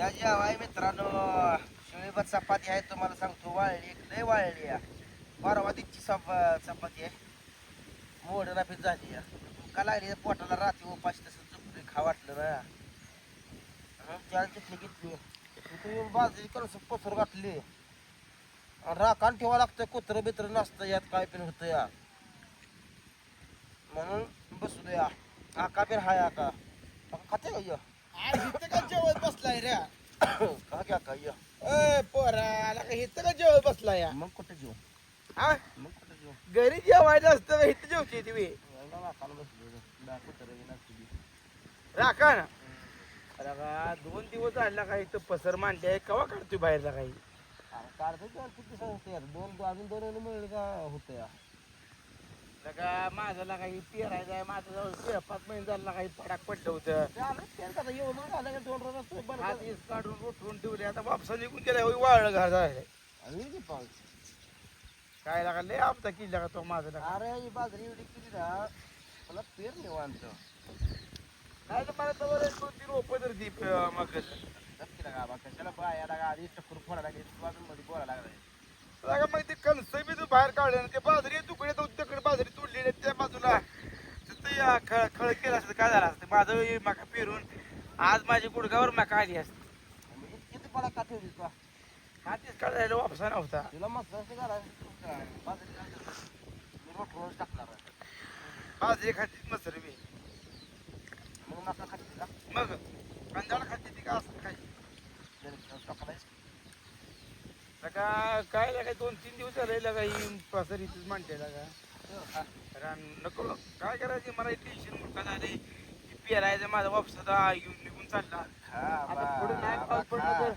या जेवाय मित्रांनो शिळीभर चपाती आहे तुम्हाला सांगतो वाळली एक लय वाळली या परवा तिची चप चपाती आहे. मोड नाफीत झाली या का लागली पोटाला रात्री उपाशी तसं चुकली खा वाटलं ना. त्याला तिथे घेतली. तुम्ही बाजरी करून पसर घातली. आणि राखान ठेवा लागतं कुत्रं बित्र नसतं यात काय पण होतं या म्हणून बसू द्या. आका बिन हाय आका. खाते का या? अरे इथं का जेवत बसलाय रे? का घ्या का या? ए पोरा आला का इथं का जेवत बसलाय? या? मग कुठे जेऊ? हा? मग कुठे जेऊ? घरी जेवायचं असतं का इथं जेवते तुम्ही. राखाला बसलो बी नसतं बी. राखा ना. अरे का दोन दिवस झाला का इथं पसर आहे. कवा काढतोय बाहेरला काही? काढतो दोन अजून दोन मिळेल का होतं या लगा माझं काही पेरायचं आहे माझं जवळ पाच महिने झाला काही पडलं होतं. का काढून ठेवले आता वापसा निघून गेला वाळलं घर झालं आणि किती पाऊस काय लागा लय आपता केली लागा तो माझं लागा अरे ही बाजरी एवढी केली ना मला पेर निवांत. नाही तर मला तर बरं दोन तीन रोपं तर ती मग. कशाला बाया लागा आधी टक्कर फोडा लागली बाजून मध्ये बोला लागला लागा मग ते कणस बी तू बाहेर काढले ना ते बाजरी तुकडे तिकडे बाजरी तोडली ना त्या बाजूला खळ खळ केलं असतं काय झालं असतं? माझं मका पेरून आज माझी गुडगावर मका आली असते. किती पडा का ठेवली तू? हा तेच काढायला वापसा नव्हता तुला मस्त. मी टाकणार. बाजरी खाती मसर बी मग नका खाते का? मग कांदाळ खाती ती का असं खायची लगा काय लागा दोन तीन दिवस झाले लगा ही पसर इथेच मांडते लागा. रान नको काय करायचं मला टेन्शन मोठा झाले पेरायचं माझा वापसा येऊन निघून चालला आता पुढे नाही पाऊस पडला तर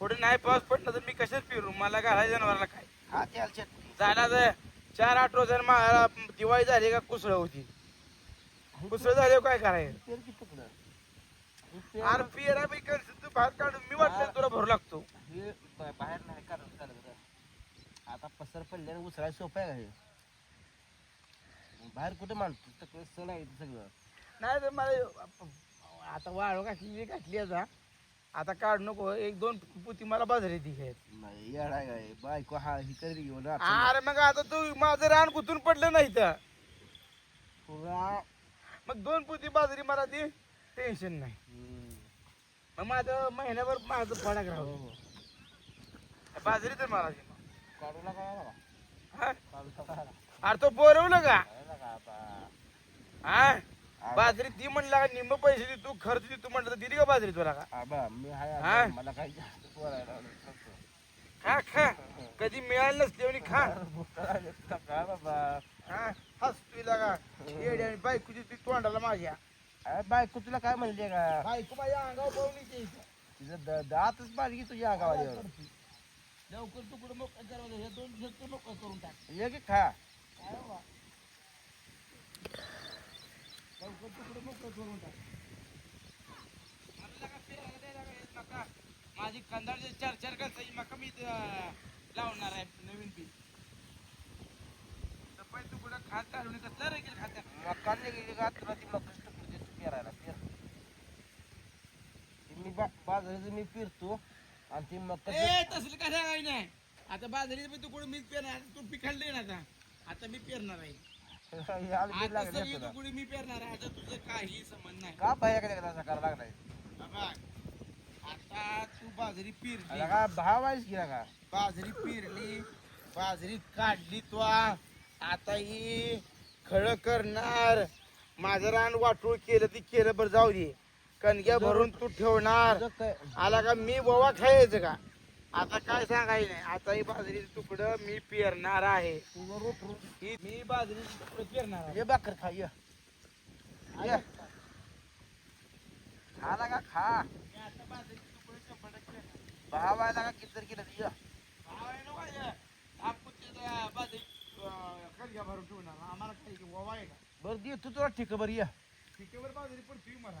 पुढे नाही पाऊस पडला तर मी कसेच पेरू मला घालायचं जनावरला काय हा त्याला झाला तर चार आठ रोज मला दिवाळी झाली का कुसळ होती कुसळ झाली काय करायचं अरे पेरा मी तू बाहेर काढून मी वाटलं तुला भरू लागतो बाहेर नाही काढून चालत आता पसर पडल्याने उचलायला सोपं आहे का बाहेर कुठे मांडतो सगळं सण आहे इथं सगळं. नाही तर मला आता वाळू घातली घातली आता. आता काढ नको एक दोन पुती मला बाजारी ती नाही येडा काय? बायको हा ही तरी घेऊन अरे मग आता तू माझं रान कुठून पडलं नाही तर. पुरा. मग दोन पुती बाजरी मला ती टेन्शन नाही. मग माझं महिन्याभर माझं फडाक राहू बाजरी तर मला मग. काढू नका. हा? अरे तो बोरवलं का? हा? बाजरी ती म्हणला का निम्म पैसे दे तू खर्च दे तू म्हणलं दिली का बाजरी तुला का? आबा मी हाय हा? आता. मला काही जास्त बोलायला लावलं नको. खा खा. कधी मिळालं नसते आणि खा. काय बाबा. हा हसतोय लागा. येडी आणि बायकोची ती तोंडाला माझ्या. अरे बायको तुला काय म्हणली का बायको माझ्या अंगावर. तिचं द- दातच बारकी तुझ्या अंगावर. लवकर तुकडं मोकळं हे दोन शेत मोकळं करून टाक. खा. माझी कंदाळची चार चार कणसाची मका मी लावणार आहे नवीन पीक. तुकडं खात काढून कसला रे खात्या मका निघली का तुला ती मका टुकडी देतो पेरायला पेर. ती मी बा- बाजरीचं मी पेरतो आणि ती मका तसलं काय सांगाय नाही. आता बाजरीचं पण तुकडं मीच पेरणार तू पिकाडले ना आता? आता मी पेरणार आहे. आता लागलं सगळी तुला. तुकडी मी पेरणार आहे. आता तुझं काही संबंध नाही. का बायाकडे कसा करायला लागलाय? बाबा आता तू बाजरी पेरली. का भाव आहेस की का बाजरी पेरली बाजरी काढली तू आता ही खळ करणार. माझं रान वाटोळ केलं ती केलं बरं जाऊ दे. कणग्या भरून तू ठेवणार. आला का मी बाबा खायचं का? आता काय सांगायचं नाही. आता ही बाजरीचं तुकडं मी पेरणार आहे. ही मी बाजरीचं तुकडं पेरणार आहे. ये बाकर खा ये. ये. खा लागा खा. मी आता बाजरीचं तुकडं शंभर टक्के पेरणार. भाव आहे लागा किती केलं ये. भाव आहे ना माझ्या. आपण त्याचा बाजरी, अं, कणग्या भरून ठेवणार. आम्हाला काही ववा आहे का बरं दे तू तुला ठीक बरं ये. पिकेवर बाजरी पण पिऊ मला.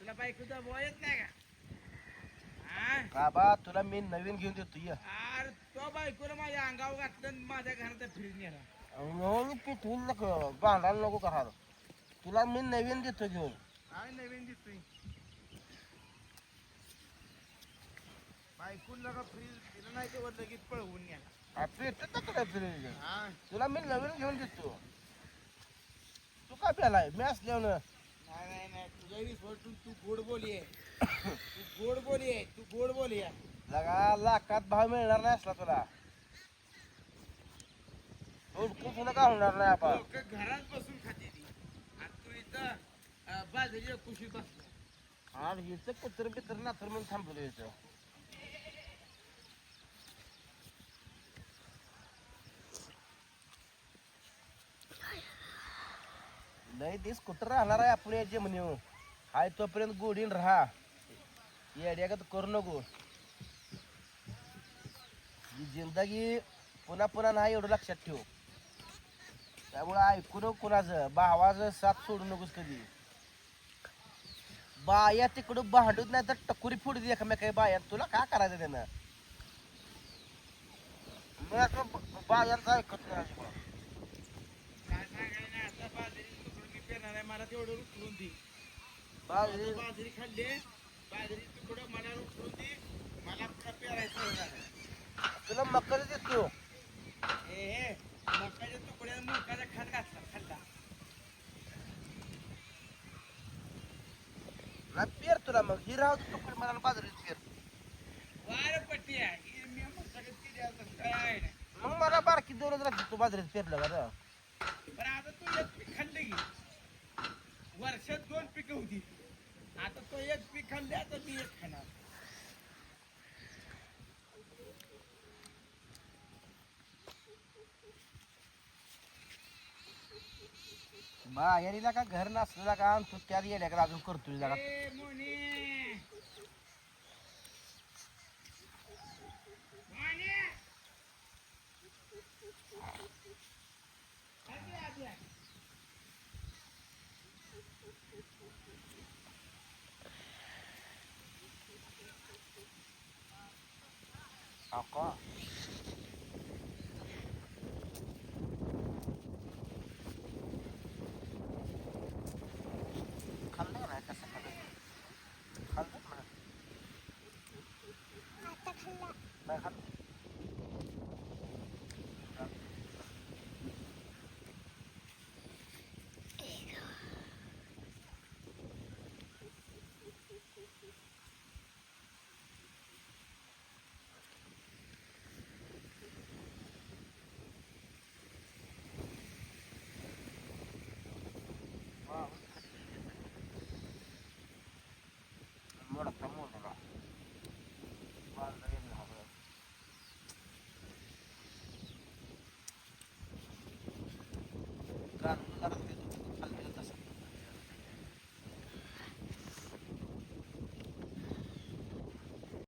तुला बायकोचा बॉय येत नाही का? हा? बाबा तुला मी नवीन घेऊन देतो ये. अरे तो बायकोला माझ्या अंगावर घातलं आणि माझ्या घरात फ्रीज नेला नको भांडायला नको करा तुला मी नवीन देतो घेऊन. काय नवीन दिसतोय बायकून लगा फ्रीज दिलं नाही तर लगेच पळवून ना तुला फ्रीज हा. तुला मी नवीन घेऊन देतो. तू काय प्यालाय? मी असल्यावर नाही नाही नाही. तुझ्या विश्वास तू तू गोड बोली आहे. तू गोड बोली आहे तू गोड बोली आहे. लगा लाखात भाव मिळणार नाही असला तुला. उडकून तुला का होणार नाही आपण. लोकं घरात बसून खाते ती. आणि तू इथं अं, बाजरी कुशी बसला. आणि हिचं कुत्र बित्र नातर म्हणून थांबलो हिचं लय दिस कुठं राहणार आहे आपण याचे म्हणे हो. हाय तोपर्यंत गोडीन राहा. येड्यागत करू नको. ही जिंदगी पुन्हा पुन्हा नाही एवढं लक्षात ठेव. त्यामुळे ऐकू नको कुणाचं. भावाचं साथ सोडू नकोस कधी. बाया तिकडं भांडूच नाही तर टकुरी फोडू दे एकामेका बाया. तुला काय करायचं त्यानं? मग आता बायांचं ऐकत नाही अजिबात. काय सांगायला नाही आता बाजरी पेरणार आहे. मला तेवढं उचलून दे. आता बाजरी खाल्ली बाजरी तुकडं मला उचलून दे. मला पुन्हा पेरायचं होणार आहे. तुला मकर देतो हे. हे मकाच्या तुकड्या मुखाचा खात घातला खाल्ला. ना पेर तुला मग. ही दे तुकडे मला बाजरी पेर. वार पट्टी आहे. मी आहे नाही. मग मला बारकी दोनच राहते. तू बाजरीत पेरलं का रे? पण आता तू खाल्लं की. वर्षात दोन पिकं होती आता तो एक पीक खाल्ले आता मी एक खाणार बाहेरीला का घर नसलेला का तू त्यात येड्या का अजून ए, मोने. मोने. आधी, आधी, आधी. अक्का खाल्लं Тому нема. Ладно,